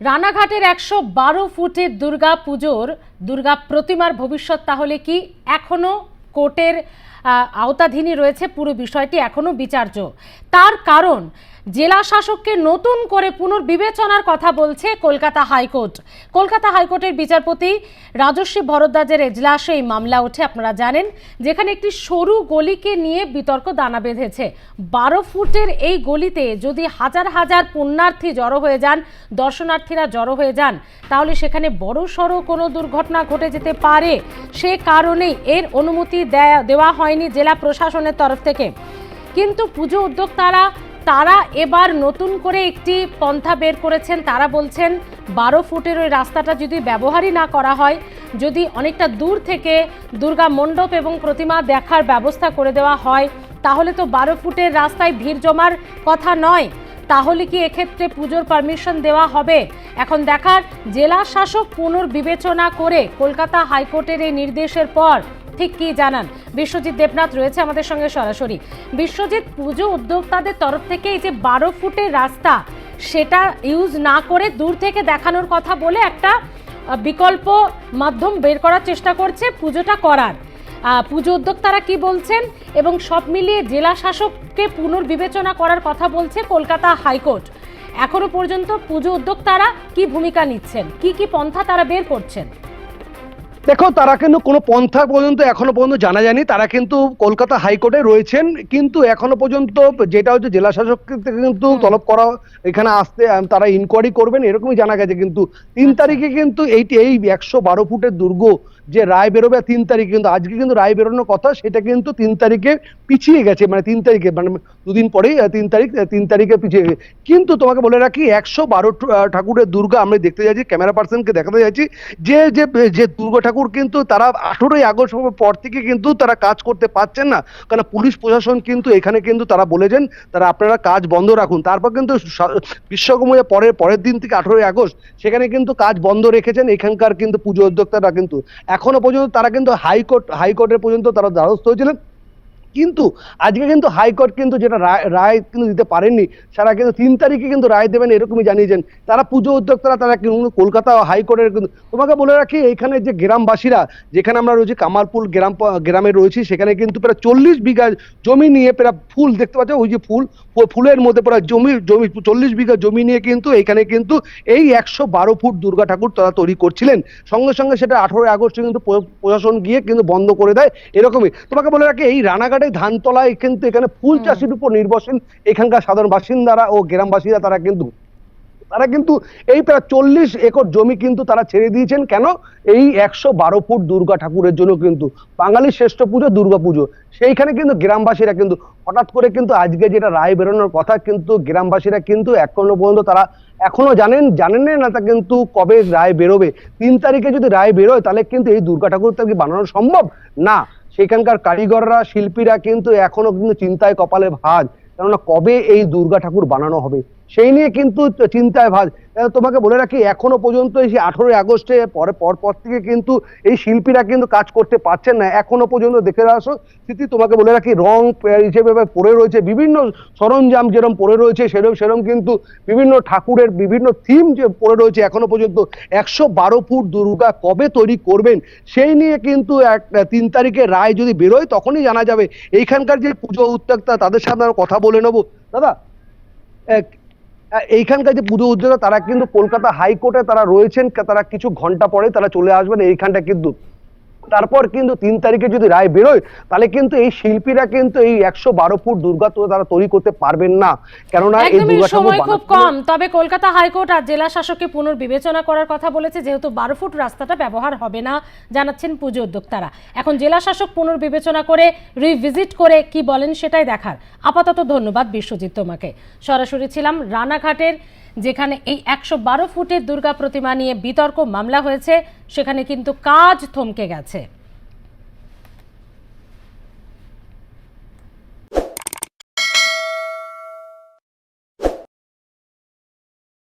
রানাঘাটের একশো বারো ফুটের দুর্গা পুজোর দুর্গা প্রতিমার ভবিষ্যৎ তাহলে কি এখনও কোর্টের আওতাধীনই রয়েছে? পুরো বিষয়টি এখনও বিচার্য। তার কারণ জেলা শাসককে নতুন করে পুনর্বিবেচনার কথা বলছে কলকাতা হাইকোর্ট। কলকাতা হাইকোর্টের বিচারপতি রাজস্বী ভরদ্বাজের এজলাসে এই মামলা ওঠে, আপনারা জানেন, যেখানে একটি সরু গলিকে নিয়ে বিতর্ক দানা বেঁধেছে। বারো ফুটের এই গলিতে যদি হাজার হাজার পুণ্যার্থী জড়ো হয়ে যান, দর্শনার্থীরা জড়ো হয়ে যান, তাহলে সেখানে বড় সড়ো কোনো দুর্ঘটনা ঘটে যেতে পারে। সে কারণেই এর অনুমতি দেওয়া হয়নি জেলা প্রশাসনের তরফ থেকে। কিন্তু পুজো উদ্যোক্তারা তারা এবার নতুন করে একটি পন্থা বের করেছেন। তারা বলছেন, বারো ফুটের ওই রাস্তাটা যদি ব্যবহারই না করা হয়, যদি অনেকটা দূর থেকে দুর্গা মণ্ডপ এবং প্রতিমা দেখার ব্যবস্থা করে দেওয়া হয়, তাহলে তো বারো ফুটের রাস্তায় ভিড় জমার কথা নয়। তাহলে কি এক্ষেত্রে পুজোর পারমিশন দেওয়া হবে? এখন দেখার জেলা শাসক পুনর্বিবেচনা করে কলকাতা হাইকোর্টের এই নির্দেশের পর ঠিক কি জানান? বিশ্বজিৎ দেবনাথ রয়েছে আমাদের সঙ্গে সরাসরি। বিশ্বজিৎ, পুজো উদ্যোক্তাদের তরফ থেকে এই যে বারো ফুটের রাস্তা, সেটা ইউজ না করে দূর থেকে দেখানোর কথা বলে একটা বিকল্প মাধ্যম বের করার চেষ্টা করছে পুজোটা করার। পুজো উদ্যোক্তারা কি বলছেন? এবং সব মিলিয়ে জেলা শাসককে পুনর্বিবেচনা করার কথা বলছে কলকাতা হাইকোর্ট। এখনও পর্যন্ত পুজো উদ্যোক্তারা কি ভূমিকা নিচ্ছেন? কি কি পন্থা তারা বের করছেন? দেখো তারা কিন্তু কোনো পন্থা পর্যন্ত এখনও পর্যন্ত জানা যায়নি। তারা কিন্তু কলকাতা হাইকোর্টে রয়েছেন কিন্তু এখনও পর্যন্ত যেটা হচ্ছে জেলা শাসক কিন্তু তলব করা এখানে আসতে তারা ইনকোয়ারি করবেন এরকমই জানা গেছে। কিন্তু তিন আচ্ছা। তারিখে কিন্তু এইটি এই একশো বারো ফুটের দুর্গ যে রায় বেরোবে তিন তারিখে কিন্তু আজকে কিন্তু রায় বেরোনোর কথা, সেটা কিন্তু তিন তারিখে পিছিয়ে গেছে মানে তিন তারিখে মানে দুদিন পরেই তিন তারিখ তিন তারিখে পিছিয়ে গেছে। কিন্তু তোমাকে বলে রাখি, একশো বারো ঠাকুরের দুর্গা আমরা দেখতে যাচ্ছি, ক্যামেরা পার্সনকে দেখাতে যাচ্ছি। যে যে যে দুর্গা ঠাকুর কিন্তু তারা আঠেরোই আগস্ট পর থেকে কিন্তু তারা কাজ করতে পারছেন না। কারণ পুলিশ প্রশাসন কিন্তু এখানে কিন্তু তারা বলেছেন, তারা আপনারা কাজ বন্ধ রাখুন। তারপর কিন্তু বিশ্বকর্মা পরের পরের দিন থেকে আঠেরোই আগস্ট, সেখানে কিন্তু কাজ বন্ধ রেখেছেন, এখানকার কিন্তু পুজো উদ্যোক্তারা কিন্তু। এখনও পর্যন্ত তারা কিন্তু হাইকোর্ট, হাইকোর্টের পর্যন্ত তারা দ্বারস্থ হয়েছিলেন। কিন্তু আজকে কিন্তু হাইকোর্ট কিন্তু যেটা রায় কিন্তু দিতে পারেননি, সারা কিন্তু তিন তারিখে কিন্তু রায় দেবেন, এরকমই জানিয়েছেন। তারা পুজো উদ্যোক্তারা, তারা কিন্তু কলকাতা হাইকোর্টের কিন্তু, তোমাকে বলে রাখি এখানে যে গ্রামবাসীরা, যেখানে আমরা রয়েছি, কামালপুর গ্রাম, গ্রামে রয়েছি, সেখানে কিন্তু প্রায় চল্লিশ বিঘা জমি নিয়ে প্রায় ফুল দেখতে পাচ্ছ, ওই যে ফুল ফুলের মধ্যে পড়া জমি জমি চল্লিশ বিঘা জমি নিয়ে কিন্তু এখানে কিন্তু এই একশো বারো ফুট দুর্গা ঠাকুর তারা তৈরি করছিলেন। সঙ্গে সঙ্গে সেটা আঠেরোই আগস্ট কিন্তু প্রশাসন গিয়ে কিন্তু বন্ধ করে দেয় এরকমই। তোমাকে বলে রাখি এই রানাঘাটে ধানতলায় কিন্তু এখানে ফুল চাষের উপর নির্ভরশীল এখানকার সাধারণ বাসিন্দারা ও গ্রামবাসীরা তারা কিন্তু তারা কিন্তু এই প্রায় চল্লিশ একর জমি কিন্তু তারা ছেড়ে দিয়েছেন। কেন? এই একশো বারো ফুট দুর্গা ঠাকুরের জন্য কিন্তু বাঙালির শ্রেষ্ঠ পুজো দুর্গা পুজো। সেইখানে কিন্তু গ্রামবাসীরা কিন্তু হঠাৎ করে কিন্তু আজকে যেটা রায় বেরোনোর কথা কিন্তু গ্রামবাসীরা কিন্তু এখনও পর্যন্ত তারা এখনও জানেন জানেন না তা কিন্তু কবে রায় বেরোবে। তিন তারিখে যদি রায় বেরোয় তাহলে কিন্তু এই দুর্গা ঠাকুর কি বানানো সম্ভব? না। সেখানকার কারিগররা, শিল্পীরা কিন্তু এখনও কিন্তু চিন্তায় কপালে ভাজ। কেননা কবে এই দুর্গা ঠাকুর বানানো হবে? সেই নিয়ে কিন্তু চিন্তায় ভাজ তোমাকে বলে রাখি, এখনও পর্যন্ত এই আঠেরোই আগস্টে পরে পর পর থেকে কিন্তু এই শিল্পীরা কিন্তু কাজ করতে পারছেন না। এখনও পর্যন্ত দেখে আসো স্মৃতি, তোমাকে বলে রাখি, রং হিসেবে পড়ে রয়েছে, বিভিন্ন সরঞ্জাম যেরকম পড়ে রয়েছে সেরকম সেরকম কিন্তু বিভিন্ন ঠাকুরের বিভিন্ন থিম যে পড়ে রয়েছে, এখনও পর্যন্ত একশো বারো ফুট দুর্গা কবে তৈরি করবেন, সেই নিয়ে কিন্তু এক তিন তারিখে রায় যদি বেরোয়, তখনই জানা যাবে। এইখানকার যে পুজো উদ্যোক্তা, তাদের সাথে আমরা কথা বলে নেব। দাদা এইখানকার যে পুজো উদ্যোক্তা, তারা কিন্তু কলকাতা হাইকোর্টে তারা রয়েছেন, তারা কিছু ঘণ্টা পরে তারা চলে আসবেন এইখানটা কিন্তু। তারপর কিন্তু তিন তারিখে যদি রায় বেরোয় তাহলে কিন্তু এই শিল্পীরা কিন্তু এই একশো বারো ফুট দুর্গা তারা তৈরি করতে পারবেন না। কেননা এই দুর্গা সময় খুব কম। তবে কলকাতা হাইকোর্ট আর জেলা শাসককে পুনর্বিবেচনা করার কথা বলেছে যেহেতু বারো ফুট রাস্তাটা ব্যবহার হবে না জানাচ্ছেন পুজো উদ্যোক্তারা। এখন জেলা শাসক পুনর্বিবেচনা করে রিভিজিট করে কি বলেন সেটাই দেখার। আপাতত ধন্যবাদ বিশ্বজিৎ তোমাকে। সরাসরি ছিলাম রানাঘাটের যেখানে এই একশো বারো ফুটের দুর্গা প্রতিমা নিয়ে বিতর্ক মামলা হয়েছে সেখানে কিন্তু কাজ থমকে গেছে।